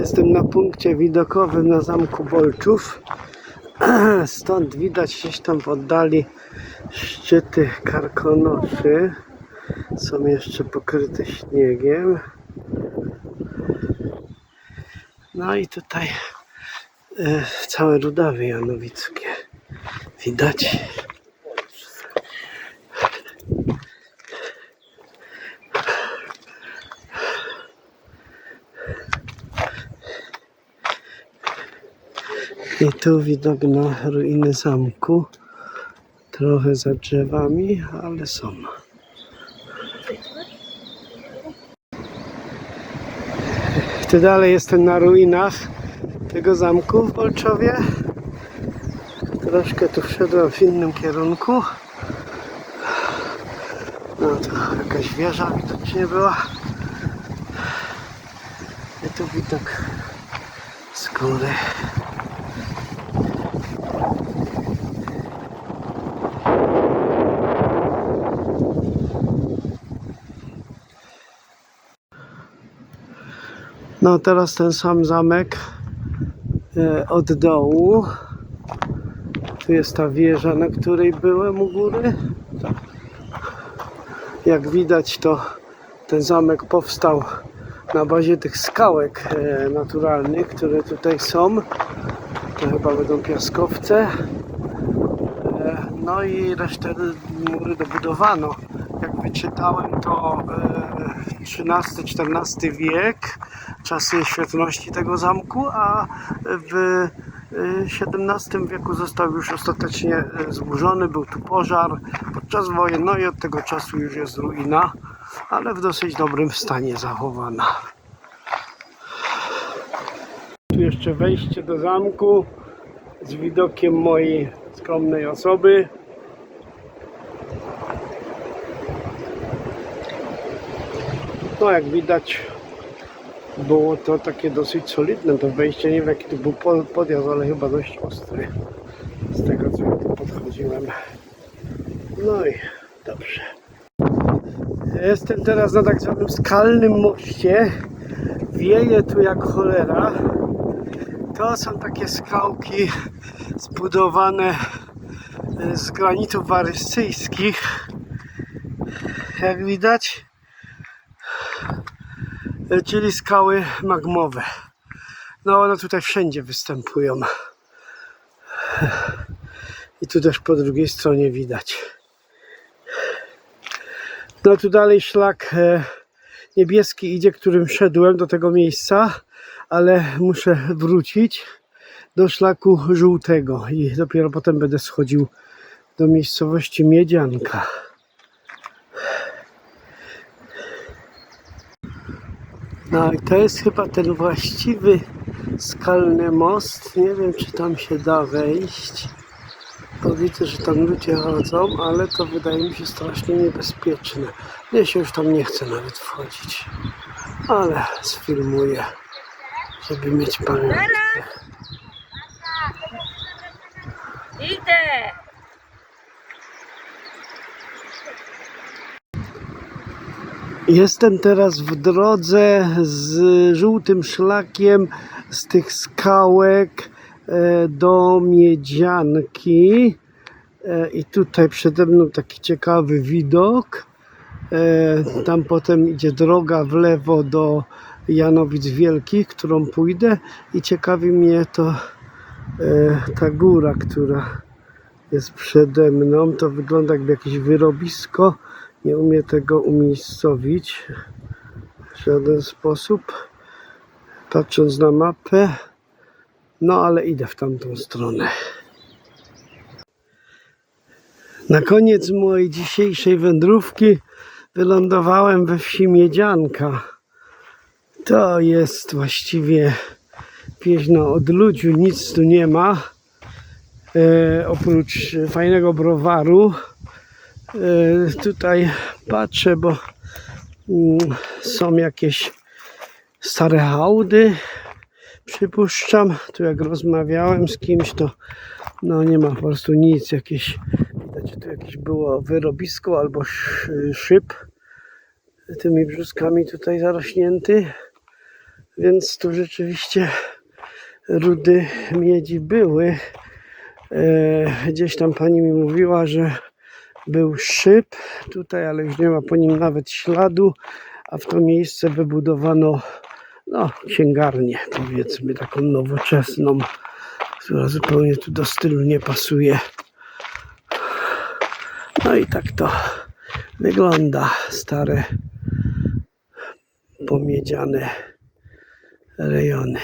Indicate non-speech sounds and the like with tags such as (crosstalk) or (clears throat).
Jestem na punkcie widokowym na zamku Bolczów. (clears throat) Stąd widać gdzieś tam w oddali szczyty Karkonoszy. Są jeszcze pokryte śniegiem. No i tutaj e, całe Rudawy Janowickie widać. I tu widok na ruiny zamku. Trochę za drzewami, ale są. Tu dalej jestem na ruinach tego zamku w Bolczowie. Troszkę tu wszedłem w innym kierunku. No to jakaś wieża widocznie była. I tu widok z góry. No teraz ten sam zamek e, od dołu. Tu jest ta wieża, na której byłem u góry. Jak widać to ten zamek powstał na bazie tych skałek e, naturalnych, które tutaj są. To chyba będą piaskowce. E, no i resztę mury dobudowano. Jak wyczytałem to e, XIII-XIV wiek, czasy świetności tego zamku, a w e, XVII wieku został już ostatecznie e, zburzony, był tu pożar podczas wojen, no i od tego czasu już jest ruina, ale w dosyć dobrym stanie zachowana. Tu jeszcze wejście do zamku z widokiem mojej skromnej osoby. No jak widać było to takie dosyć solidne to wejście. Nie wiem jaki to był po- podjazd, ale chyba dość ostry. Z tego co ja tu podchodziłem. No i dobrze. Jestem teraz na tak zwanym skalnym moście. Wieje tu jak cholera. To są takie skałki zbudowane e, z granitów warystyjskich. Jak widać, czyli skały magmowe. No one tutaj wszędzie występują. I tu też po drugiej stronie widać. No tu dalej szlak e, niebieski idzie, którym szedłem do tego miejsca, ale muszę wrócić do szlaku żółtego i dopiero potem będę schodził do miejscowości Miedzianka. No i to jest chyba ten właściwy skalny most. Nie wiem, czy tam się da wejść. Bo widzę, że tam ludzie chodzą, ale to wydaje mi się strasznie niebezpieczne. Ja się już tam nie chcę nawet wchodzić. Ale sfilmuję, żeby mieć pamiątkę. Idę! Jestem teraz w drodze z żółtym szlakiem z tych skałek e, do Miedzianki. E, I tutaj przede mną taki ciekawy widok. E, Tam potem idzie droga w lewo do Janowic Wielkich, którą pójdę. I ciekawi mnie to ta góra, która jest przede mną. To wygląda jakby jakieś wyrobisko. Nie umiem tego umiejscowić w żaden sposób. Patrząc na mapę. No ale idę w tamtą stronę. Na koniec mojej dzisiejszej wędrówki wylądowałem we wsi Miedzianka. To jest właściwie wieś na odludziu, nic tu nie ma. E, oprócz fajnego browaru. E, tutaj patrzę, bo są jakieś stare hałdy. Przypuszczam, tu jak rozmawiałem z kimś, to no nie ma po prostu nic, jakieś widać, tu jakieś było wyrobisko albo sz- szyb tymi brzuskami tutaj zarośnięty. Więc tu rzeczywiście rudy miedzi były. E, gdzieś tam pani mi mówiła, że był szyb tutaj, ale już nie ma po nim nawet śladu, a w to miejsce wybudowano no, księgarnię, powiedzmy, taką nowoczesną, która zupełnie tu do stylu nie pasuje. No i tak to wygląda, stare, pomiedziane rejony.